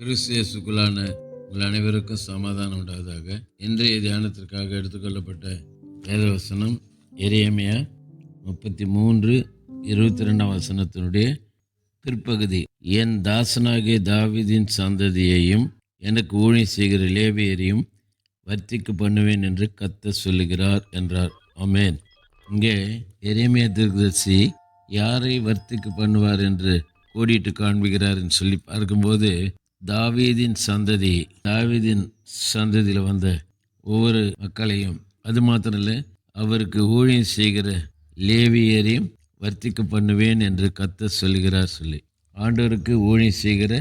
கிறிஸ்தியசுக்குள்ளான உங்கள் அனைவருக்கும் சமாதானம் உண்டாவதாக. இன்றைய தியானத்திற்காக எடுத்துக்கொள்ளப்பட்ட வேதவசனம் எரியமையா முப்பத்தி மூன்று இருபத்தி ரெண்டாம் வசனத்தினுடைய பிற்பகுதி. என் தாசனாகிய தாவிதின் சந்ததியையும் எனக்கு ஊழி செய்கிற லேவியரையும் வர்த்திக்கு பண்ணுவேன் என்று கத்த சொல்லுகிறார் என்றார். ஆமென். இங்கே எரியமையா திருதர்சி யாரை வர்த்திக்கு பண்ணுவார் என்று கோடிட்டு காண்பிக்கிறார் என்று சொல்லி பார்க்கும்போது தாவீதின் சந்ததி தாவீதின் சந்ததியில் வந்த ஒவ்வொரு மக்களையும் அது மாத்திரம் இல்லை அவருக்கு ஊழியம் செய்கிற லேவியரையும் வர்த்திக்க பண்ணுவேன் என்று கத்த சொல்கிறார் சொல்லி. ஆண்டவருக்கு ஊழியம் செய்கிற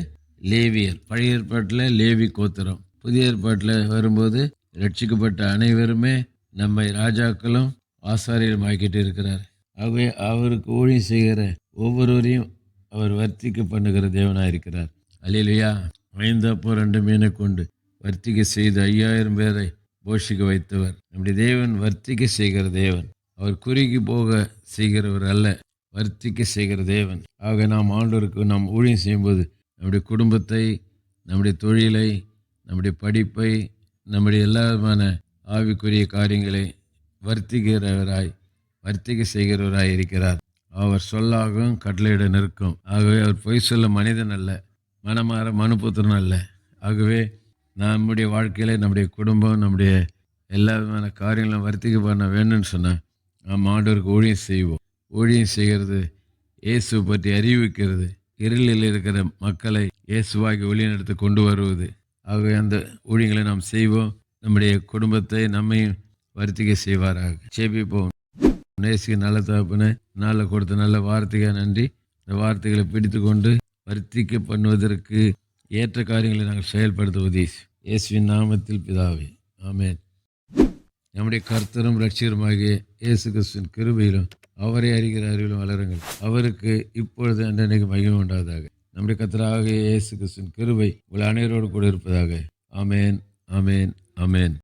லேவியர். பழைய ஏற்பாட்டில் லேவி கோத்திரம். புதிய ஏற்பாட்டில் வரும்போது ரட்சிக்கப்பட்ட அனைவருமே நம்மை ராஜாக்களும் ஆசாரியரும் ஆக்கிட்டு இருக்கிறார். ஆகவே அவருக்கு ஊழியம் செய்கிற ஒவ்வொருவரையும் அவர் வர்த்திக்க பண்ணுகிற தேவனாக இருக்கிறார் அல்லையா ஐந்தப்போ ரெண்டு மீனை கொண்டு வர்த்திகை செய்து ஐயாயிரம் பேரை போஷிக்க வைத்தவர். நம்முடைய தேவன் வர்த்திக்க செய்கிற தேவன். அவர் குறுகி போக செய்கிறவர் அல்ல வர்த்திக்க செய்கிற தேவன். ஆக நாம் ஆண்டோருக்கு நாம் ஊழியம் செய்யும்போது நம்முடைய குடும்பத்தை நம்முடைய தொழிலை நம்முடைய படிப்பை நம்முடைய எல்லா விதமான ஆவிக்குரிய காரியங்களை வர்த்திக்கிறவராய் வர்த்திக்க செய்கிறவராய் இருக்கிறார். அவர் சொல்லாகவும் கட்டளையிட நிற்கும். ஆகவே அவர் பொய் சொல்ல மனிதன் அல்ல மனமாற மனுபுத்திரன் அல்ல ஆகவே நம்முடைய வாழ்க்கையில் நம்முடைய குடும்பம் நம்முடைய எல்லா விதமான காரியங்களும் வர்த்திக்க பண்ண வேணும்னு சொன்னால் நாம் ஆண்டவருக்கு ஊழியம் செய்வோம். ஊழியம் செய்கிறது இயேசு பற்றி அறிவிக்கிறது இருளில் இருக்கிற மக்களை இயேசுவாகி ஒளிநடத்து கொண்டு வருவது. ஆகவே அந்த ஊழியங்களை நாம் செய்வோம். நம்முடைய குடும்பத்தை நம்மையும் வர்த்திக்க செய்வாராக. செபிப்போம். நேசிக்க நல்ல தகப்பன நல்ல கொடுத்த நல்ல வார்த்தைக்காக நன்றி. இந்த வார்த்தைகளை பிடித்து கொண்டு வர்த்திக்க பண்ணுவதற்கு ஏற்ற காரியங்களை நாங்கள் செயல்படுத்த உதவி இயேசுவின் நாமத்தில் பிதாவே. ஆமேன். நம்முடைய கர்த்தரும் ரட்சியருமாகிய இயேசு கிறிஸ்துவின் கிருபையிலும் அவரை அறிகிற அறிவிலும் வளருங்கள். அவருக்கு இப்பொழுது அன்றைக்கு மகிழ்வு உண்டாவதாக. நம்முடைய கர்த்தராக இயேசு கிறிஸ்துவின் கிருபை உங்கள் அனைவரோடு கூட இருப்பதாக. ஆமேன் ஆமேன் ஆமேன்.